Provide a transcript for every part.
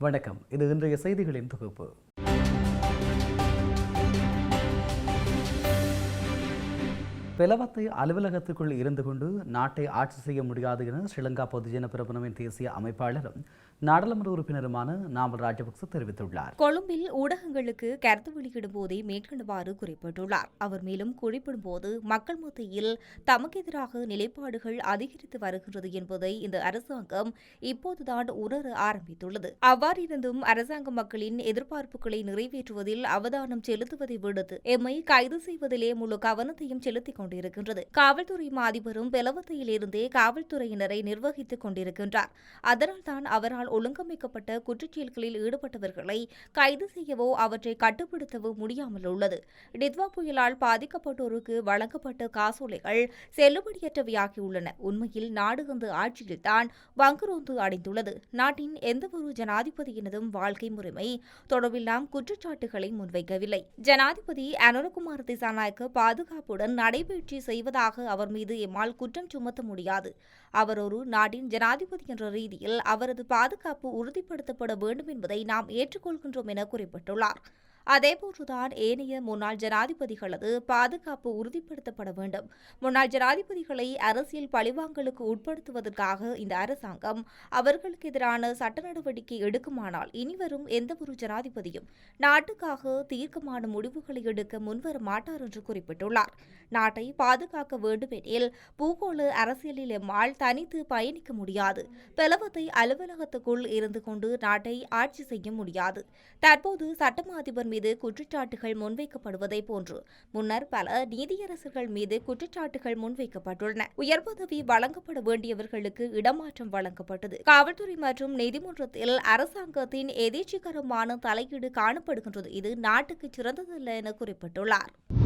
வணக்கம். இது இன்றைய செய்திகளின் தொகுப்பு. பிளவத்தை அலுவலகத்துக்குள் இருந்து கொண்டு நாட்டை ஆட்சி செய்ய முடியாது என ஸ்ரீலங்கா பொதுஜன பிரபலமின் தேசிய அமைப்பாளரும் நாடாளுமன்ற உறுப்பினருமான நாமல் ராஜபக்ச தெரிவித்துள்ளார். கொழும்பில் ஊடகங்களுக்கு கருத்து வெளியிடும் போதே மேற்கண்டவாறு குறிப்பிட்டுள்ளார். அவர் மேலும் குறிப்பிடும் போது மக்கள் மத்தியில் தமக்கு எதிராக நிலைப்பாடுகள் அதிகரித்து வருகின்றது என்பதை இந்த அரசாங்கம் இப்போதுதான் உணர ஆரம்பித்துள்ளது. அவ்வாறிருந்தும் அரசாங்கம் மக்களின் எதிர்பார்ப்புகளை நிறைவேற்றுவதில் அவதானம் செலுத்துவதை விடுத்து எம்மை கைது செய்வதிலே முழு கவனத்தையும் செலுத்திக் கொண்டிருக்கின்றது. காவல்துறை மாதிபரும் பெலவத்தையிலிருந்தே காவல்துறையினரை நிர்வகித்துக் கொண்டிருக்கின்றார். அதனால்தான் அவரால் ஒழுங்கமைக்கப்பட்ட குற்றச்செயல்களில் ஈடுபட்டவர்களை கைது செய்யவோ அவற்றை கட்டுப்படுத்தவோ முடியாமல் உள்ளது. டித்வா புயலால் பாதிக்கப்பட்டோருக்கு வழங்கப்பட்ட காசோலைகள் செல்லுபடியற்றவையாகியுள்ளன. உண்மையில் நாடு அந்த ஆட்சியில்தான் வங்குரோந்து அடைந்துள்ளது. நாட்டின் எந்தவொரு ஜனாதிபதியினதும் வாழ்க்கை முறைமை தொடர்பில் நாம் குற்றச்சாட்டுகளை முன்வைக்கவில்லை. ஜனாதிபதி அனுரகுமார் திசாநாயக்க பாதுகாப்புடன் நடைபயிற்சி செய்வதாக அவர் மீது எம்மால் குற்றம் சுமத்த முடியாது. அவர் ஒரு நாட்டின் ஜனாதிபதி என்ற ரீதியில் அவரது பாதுகாப்பு உறுதிப்படுத்தப்பட வேண்டும் என்பதை நாம் ஏற்றுக்கொள்கின்றோம் என குறிப்பிட்டுள்ளார். அதேபோன்றுதான் ஏனைய முன்னாள் ஜனாதிபதிகளது பாதுகாப்பு உறுதிப்படுத்தப்பட வேண்டும். முன்னாள் ஜனாதிபதிகளை அரசியல் பழிவாங்கலுக்கு உட்படுத்துவதற்காக இந்த அரசாங்கம் அவர்களுக்கு எதிரான சட்ட நடவடிக்கை எடுக்குமானால் இனிவரும் எந்தவொரு ஜனாதிபதியும் நாட்டுக்காக தீர்க்கமான முடிவுகளை எடுக்க முன்வர மாட்டார் என்று குறிப்பிட்டுள்ளார். நாட்டை பாதுகாக்க வேண்டுமெனில் பூகோள அரசியலில் எம்மால் தனித்து பயணிக்க முடியாது. பிளவத்தை அலுவலகத்துக்குள் இருந்து கொண்டு நாட்டை ஆட்சி செய்ய முடியாது. தற்போது சட்டமா அதிபர் மீது குற்றச்சாட்டுகள் முன்வைக்கப்படுவதை போன்று முன்னர் பல நீதியரசர்கள் மீது குற்றச்சாட்டுகள் முன்வைக்கப்பட்டுள்ளன. உயர் பதவி வழங்கப்பட வேண்டியவர்களுக்கு இடமாற்றம் வழங்கப்பட்டது. காவல்துறை மற்றும் நீதிமன்றத்தில் அரசாங்கத்தின் எதேச்சிகரமான தலையீடு காணப்படுகின்றது. இது நாட்டுக்கு சிறந்ததல்ல என குறிப்பிட்டுள்ளார்.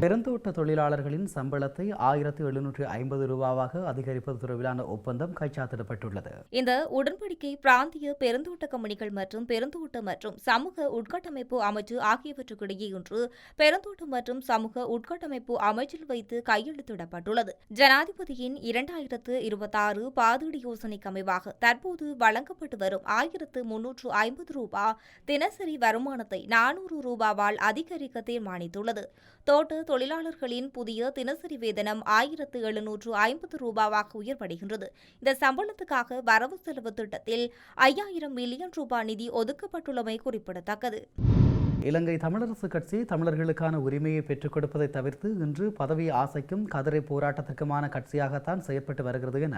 பெருந்தோட்ட தொழிலாளர்களின் சம்பளத்தை ஆயிரத்து எழுநூற்று ஐம்பது ரூபாவாக அதிகரிப்பது தொடர்பிலான ஒப்பந்தம் கைச்சாத்திடப்பட்டுள்ளது. இந்த உடன்படிக்கை பிராந்திய பெருந்தோட்ட கம்பெனிகள் மற்றும் பெருந்தோட்ட மற்றும் சமூக உட்கட்டமைப்பு அமைச்சு ஆகியவற்றுக்கிடையே இன்று பெருந்தோட்டம் மற்றும் சமூக உட்கட்டமைப்பு அமைச்சில் வைத்து கையெழுத்திடப்பட்டுள்ளது. ஜனாதிபதியின் இரண்டாயிரத்து இருபத்தாறு பாதுடி யோசனைக்கு அமைவாக தற்போது வழங்கப்பட்டு வரும் ஆயிரத்து முன்னூற்று ஐம்பது ரூபாய் தினசரி வருமானத்தை நானூறு ரூபாவால் அதிகரிக்க தீர்மானித்துள்ளது. தோட்ட தொழிலாளர்களின் புதிய தினசரி வேதனம் ஆயிரத்து எழுநூற்று ஐம்பது ரூபாவாக உயர்வடைகின்றது. இந்த சம்பளத்துக்காக வரவு செலவு திட்டத்தில் ஐயாயிரம் மில்லியன் ரூபாய் நிதி ஒதுக்கப்பட்டுள்ளமை குறிப்பிடத்தக்கது. இலங்கை தமிழரசு கட்சி தமிழர்களுக்கான உரிமையை பெற்றுக் கொடுப்பதை தவிர்த்து இன்று பதவி ஆசைக்கும் கதிரை போராட்டத்துக்குமான கட்சியாகத்தான் செயற்பட்டு வருகிறது என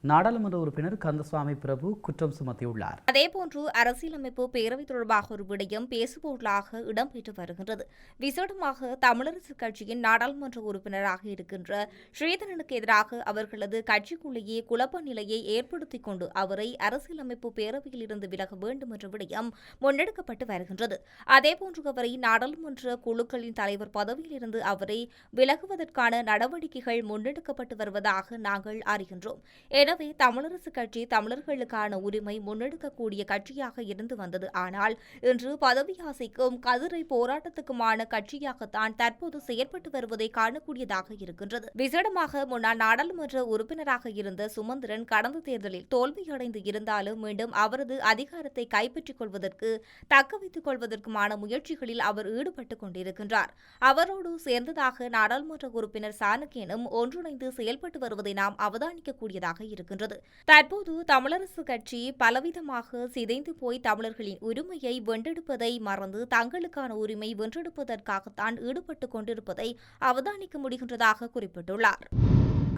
நாடாளுமன்ற உறுப்பினர் கந்தசுவாமி பிரபு குற்றம் சுமத்தியுள்ளார். அதேபோன்று அரசியலமைப்பு பேரவை தொடர்பாக ஒரு விடயம் பேசுபொருளாக இடம்பெற்று வருகின்றது. விசேடமாக தமிழரசு கட்சியின் நாடாளுமன்ற உறுப்பினராக இருக்கின்ற ஸ்ரீதரனுக்கு எதிராக அவர்களது கட்சிக்குள்ளேயே குழப்ப நிலையை ஏற்படுத்திக் கொண்டு அவரை அரசியலமைப்பு பேரவையில் இருந்து விலக வேண்டும் என்ற விடயம் முன்னெடுக்கப்பட்டு வருகின்றது. அதேபோன்று அவரை நாடாளுமன்ற குழுக்களின் தலைவர் பதவியிலிருந்து அவரை விலகுவதற்கான நடவடிக்கைகள் முன்னெடுக்கப்பட்டு வருவதாக நாங்கள் அறிகின்றோம். எனவே தமிழரசு கட்சி தமிழர்களுக்கான உரிமை முன்னெடுக்கக்கூடிய கட்சியாக இருந்து வந்தது. ஆனால் இன்று பதவி ஆசைக்கும் கதிரை போராட்டத்துக்குமான கட்சியாகத்தான் தற்போது செயற்பட்டு வருவதை காணக்கூடியதாக இருக்கின்றது. விசேடமாக முன்னாள் நாடாளுமன்ற உறுப்பினராக இருந்த சுமந்திரன் கடந்த தேர்தலில் தோல்வியடைந்து இருந்தாலும் மீண்டும் அவரது அதிகாரத்தை கைப்பற்றிக் கொள்வதற்கு தக்க வைத்துக் கொள்வதற்குமான முயற்சிகளில் அவர் ஈடுபட்டுக் கொண்டிருக்கின்றார். அவரோடு சேர்ந்ததாக நாடாளுமன்ற உறுப்பினர் சாணக்கியனும் ஒன்றிணைந்து செயல்பட்டு வருவதை நாம் அவதானிக்கக்கூடியதாக இருக்கின்றது தற்போது தமிழரசு கட்சி பலவிதமாக சிதைந்து போய் தமிழர்களின் உரிமையை வென்றெடுப்பதை மறந்து தங்களுக்கான உரிமை வென்றெடுப்பதற்காகத்தான் ஈடுபட்டுக் கொண்டிருப்பதை அவதானிக்க முடிகின்றதாக குறிப்பிட்டுள்ளார்.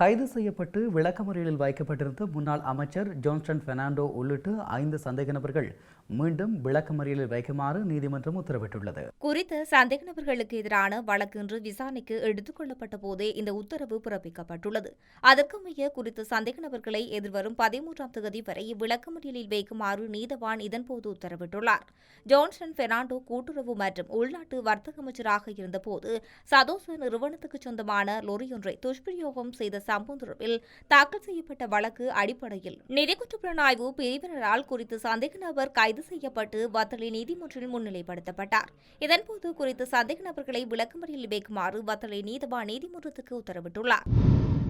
கைது செய்யப்பட்டு விளக்கமறியலில் வைக்கப்பட்டிருந்த முன்னாள் அமைச்சர் ஜோன்ஸ்டன் பெர்னாண்டோ உள்ளிட்ட ஐந்து சந்தேக நபர்கள் மீண்டும் விளக்கமறியலில் வைக்குமாறு நீதிமன்றம் உத்தரவிட்டுள்ளது. குறித்த சந்தேக நபர்களுக்கு எதிரான வழக்கு இன்று விசாரணைக்கு எடுத்துக் கொள்ளப்பட்ட போதே இந்த உத்தரவு பிறப்பிக்கப்பட்டுள்ளது. அதற்கமைய குறித்த சந்தேக நபர்களை எதிர்வரும் பதிமூன்றாம் தேதி வரை விளக்கமறியலில் வைக்குமாறு நீதவான் இதன்போது உத்தரவிட்டுள்ளார். ஜான்சன் பெர்னாண்டோ கூட்டுறவு மற்றும் உள்நாட்டு வர்த்தக அமைச்சராக இருந்தபோது சதோச நிறுவனத்துக்கு சொந்தமான லொரியொன்றை துஷ்பிரயோகம் செய்த சம்பவம் தொடர்பில் தாக்கல் செய்யப்பட்ட வழக்கு அடிப்படையில். நிதி குற்றப்புலனாய்வு பிரிவினரால் குறித்த சந்தேக நபர் கைது கைது செய்யப்பட்டு வத்தளை நீதிமன்றில் முன்னிலைப்படுத்தப்பட்டார். இதன்போது குறித்த சந்தேக நபர்களை விளக்கமறியலில் வைக்குமாறு வத்தளை நீதவான் நீதிமன்றத்துக்கு உத்தரவிட்டுள்ளார்.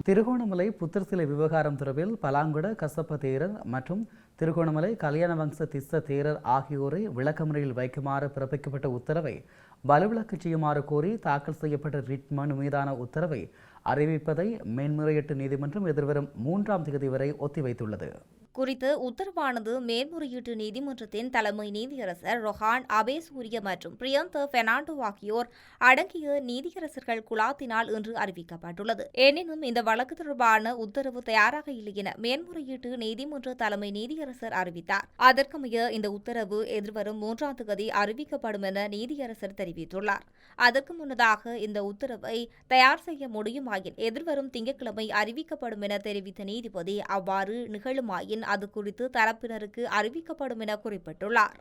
திருகோணமலை புத்தர் சிலை விவகாரம் தொடர்பில் பலாங்குட கசப்ப தேரர் மற்றும் திருகோணமலை கல்யாண வம்ச திஸ்ஸ தேரர் ஆகியோரை விளக்கமுறையில் வைக்குமாறு பிறப்பிக்கப்பட்ட உத்தரவை வலுவிலக்கு செய்யுமாறு கோரி தாக்கல் செய்யப்பட்ட ரிட் மனு மீதான உத்தரவை அறிவிப்பதை மேன்முறையீட்டு நீதிமன்றம் எதிர்வரும் மூன்றாம் தேதி வரை ஒத்திவைத்துள்ளது. குறித்த உத்தரவானது மேல்முறையீட்டு நீதிமன்றத்தின் தலைமை நீதியரசர் ரொஹான் அபேசூரிய மற்றும் பிரியந்த பெர்னாண்டோ ஆகியோர் அடங்கிய நீதியரசர்கள் குழாத்தினால் இன்று அறிவிக்கப்பட்டுள்ளது. எனினும் இந்த வழக்கு தொடர்பான உத்தரவு தயாராக இல்லை என மேன்முறையீட்டு நீதிமன்ற தலைமை நீதியரசர் அறிவித்தார். அதற்கமைய இந்த உத்தரவு எதிர்வரும் மூன்றாம் தேதி அறிவிக்கப்படும் என நீதியரசர் தெரிவித்துள்ளார். அதற்கு முன்னதாக இந்த உத்தரவை தயார் செய்ய முடியும் நிகழுமாயின் எதிர்வரும் திங்கட்கிழமை அறிவிக்கப்படும் என தெரிவித்த நீதிபதி அவ்வாறு நிகழுமாயின் அது குறித்து தரப்பினருக்கு அறிவிக்கப்படும் என குறிப்பிட்டுள்ளார்.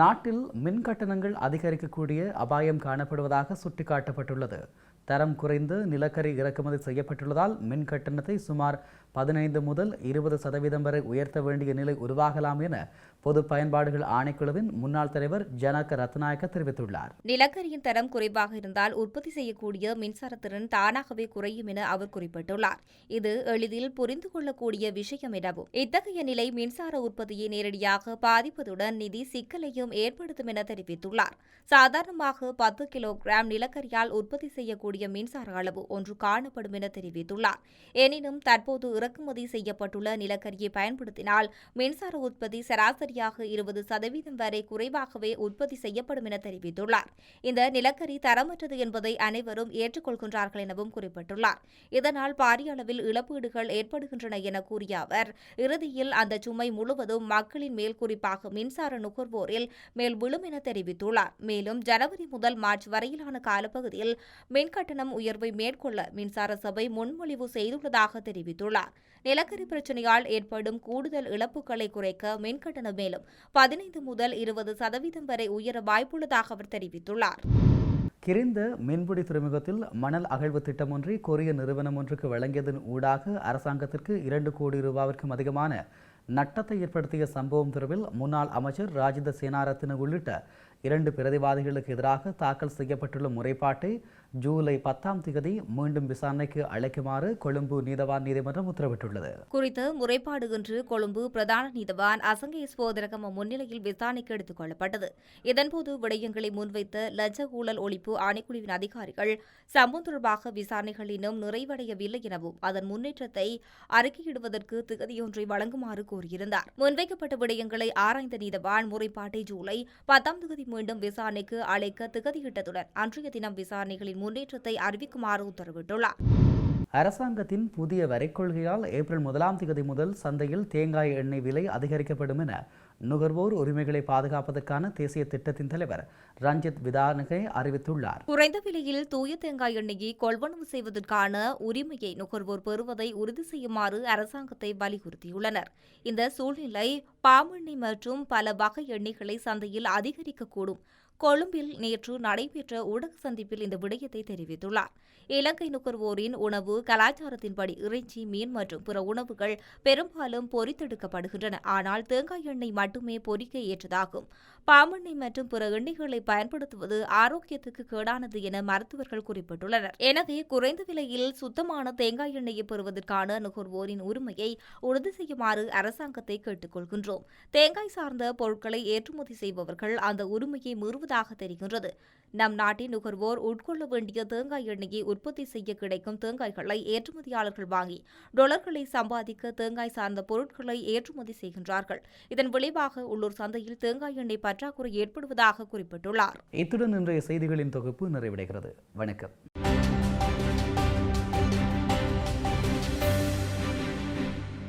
நாட்டில் மின் கட்டணங்கள் அதிகரிக்கக்கூடிய அபாயம் காணப்படுவதாக சுட்டிக்காட்டப்பட்டுள்ளது. தரம் குறைந்த நிலக்கரி இறக்குமதி செய்யப்பட்டுள்ளதால் மின் கட்டணத்தை சுமார் பதினைந்து முதல் இருபது சதவீதம் வரை உயர்த்த வேண்டிய நிலை உருவாகலாம் என பொது பயன்பாடுகள் ஆணைக்குழுவின் முன்னாள் தலைவர் ஜனக ரத்நாயக்க தெரிவித்துள்ளார். நிலக்கரியின் தரம் குறைவாக இருந்தால் உற்பத்தி செய்யக்கூடிய மின்சாரத்திறன் தானாகவே குறையும் என அவர் குறிப்பிட்டுள்ளார். இது எளிதில் புரிந்து கொள்ளக்கூடிய விஷயம் எனவும் இத்தகைய நிலை மின்சார உற்பத்தியை நேரடியாக பாதிப்பதுடன் நிதி சிக்கலையும் ஏற்படுத்தும் என தெரிவித்துள்ளார். சாதாரணமாக பத்து கிலோகிராம் நிலக்கரியால் உற்பத்தி செய்யக்கூடிய மின்சார அளவு ஒன்று காணப்படும் என தெரிவித்துள்ளார். எனினும் தற்போது இறக்குமதி செய்யப்பட்டுள்ள நிலக்கரியை பயன்படுத்தினால் மின்சார உற்பத்தி சராசரி சராசரியாக இருபது சதவீதம் வரை குறைவாகவே உற்பத்தி செய்யப்படும் என தெரிவித்துள்ளார். இந்த நிலக்கரி தரமற்றது என்பதை அனைவரும் ஏற்றுக்கொள்கின்றார்கள் எனவும் குறிப்பிட்டுள்ளார். இதனால் பாரிய அளவில் இழப்பீடுகள் ஏற்படுகின்றன என கூறிய அவர் இறுதியில் அந்த சுமை முழுவதும் மக்களின் மேல் குறிப்பாக மின்சார நுகர்வோரில் மேல் விழும் என தெரிவித்துள்ளார். மேலும் ஜனவரி முதல் மார்ச் வரையிலான காலப்பகுதியில் மின் கட்டணம் உயர்வை மேற்கொள்ள மின்சார சபை முன்மொழிவு செய்துள்ளதாக தெரிவித்துள்ளார். நிலக்கரி பிரச்சினையால் ஏற்படும் கூடுதல் இழப்புகளை குறைக்க மின் கட்டணம் மேலும் பதினைந்து முதல் இருபது சதவீதம் வரை உயர வாய்ப்புள்ளதாக அவர் தெரிவித்துள்ளார். கிரிந்த மீன்பிடி துறைமுகத்தில் மணல் அகழ்வு திட்டம் ஒன்றை கொரிய நிறுவனம் ஒன்றுக்கு வழங்கியதன் ஊடாக அரசாங்கத்திற்கு இரண்டு கோடி ரூபாவிற்கும் அதிகமான நட்டத்தை ஏற்படுத்திய சம்பவம் தொடர்பில் முன்னாள் அமைச்சர் ராஜித சேனாரத்தின உள்ளிட்ட இரண்டு பிரதிவாதிகளுக்கு எதிராக தாக்கல் செய்யப்பட்டுள்ள முறைப்பாட்டை ஜூலை பத்தாம் தேதி மீண்டும் விசாரணைக்கு அழைக்குமாறு கொழும்பு நீதவான் நீதிமன்றம் உத்தரவிட்டுள்ளது. குறித்த முறைப்பாடு இன்று கொழும்பு பிரதான நீதவான் அசங்க ஸ்போதரகம முன்னிலையில் விசாரணைக்கு எடுத்துக் கொள்ளப்பட்டது. இதன்போது விடயங்களை முன்வைத்த லஞ்ச ஊழல் ஒழிப்பு ஆணைக்குழுவின் அதிகாரிகள் சம்பவம் தொடர்பாக விசாரணைகள் இன்னும் நிறைவடையவில்லை எனவும் அதன் முன்னேற்றத்தை அறிக்கையிடுவதற்கு திகதியொன்றை வழங்குமாறு கூறியிருந்தார் முன்வைக்கப்பட்ட விடயங்களை ஆராய்ந்த நீதவான் முறைப்பாட்டை ஜூலை பத்தாம் தேதி மீண்டும் விசாரணைக்கு அழைக்க திகதியிட்டதுடன் அன்றைய தினம் விசாரணைகளின் முன்னேற்றத்தை அறிவிக்குமாறு உத்தரவிட்டுள்ளார். அரசாங்கத்தின் புதிய வரிக் கொள்கையால் ஏப்ரல் முதலாம் தேதி முதல் சந்தையில் தேங்காய் எண்ணெய் விலை அதிகரிக்கப்படும் என நுகர்வோர் உரிமைகளை பாதுகாப்பதற்கான தேசிய திட்டத்தின் தலைவர் ரஞ்சித் விதானகே அறிவித்துள்ளார். குறைந்த விலையில் தூய தேங்காய் எண்ணெயை கொள்வனவு செய்வதற்கான உரிமையை நுகர்வோர் பெறுவதை உறுதி செய்யுமாறு அரசாங்கத்தை வலியுறுத்தியுள்ளனர். இந்த சூழ்நிலை பாமெண்ணெய் மற்றும் பல வகை எண்ணெய்களை சந்தையில் அதிகரிக்கக்கூடும். கொழும்பில் நேற்று நடைபெற்ற ஊடக சந்திப்பில் இந்த விடயத்தை தெரிவித்துள்ளார். இலங்கை நுகர்வோரின் உணவு கலாச்சாரத்தின்படி இறைச்சி மீன் மற்றும் பிற உணவுகள் பெரும்பாலும் பொறித்தெடுக்கப்படுகின்றன. ஆனால் தேங்காய் எண்ணெய் மட்டுமே பொறிக்க ஏற்றதாகும். பாமெண்ணெய் மற்றும் பிற எண்ணெய்களை பயன்படுத்துவது ஆரோக்கியத்துக்கு கேடானது என மருத்துவர்கள் குறிப்பிட்டுள்ளனர். எனவே குறைந்த விலையில் சுத்தமான தேங்காய் எண்ணெயை பெறுவதற்கான நுகர்வோரின் உரிமையை உறுதி செய்யுமாறு அரசாங்கத்தை கேட்டுக்கொள்கின்றோம். தேங்காய் சார்ந்த பொருட்களை ஏற்றுமதி செய்பவர்கள் அந்த உரிமையை மீறுவதாக தெரிகின்றது. நம் நாட்டின் நுகர்வோர் உட்கொள்ள வேண்டிய தேங்காய் எண்ணெயை உற்பத்தி செய்ய கிடைக்கும் தேங்காய்களை ஏற்றுமதியாளர்கள் வாங்கி டொலர்களை சம்பாதிக்க தேங்காய் சார்ந்த பொருட்களை ஏற்றுமதி செய்கின்றார்கள். இதன் விளைவாக உள்ளூர் சந்தையில் தேங்காய் எண்ணெய் பற்றாக்குறை ஏற்படுவதாக குறிப்பிட்டுள்ளார். இத்துடன் இன்றைய செய்திகளின் தொகுப்பு நிறைவடைகிறது. வணக்கம்.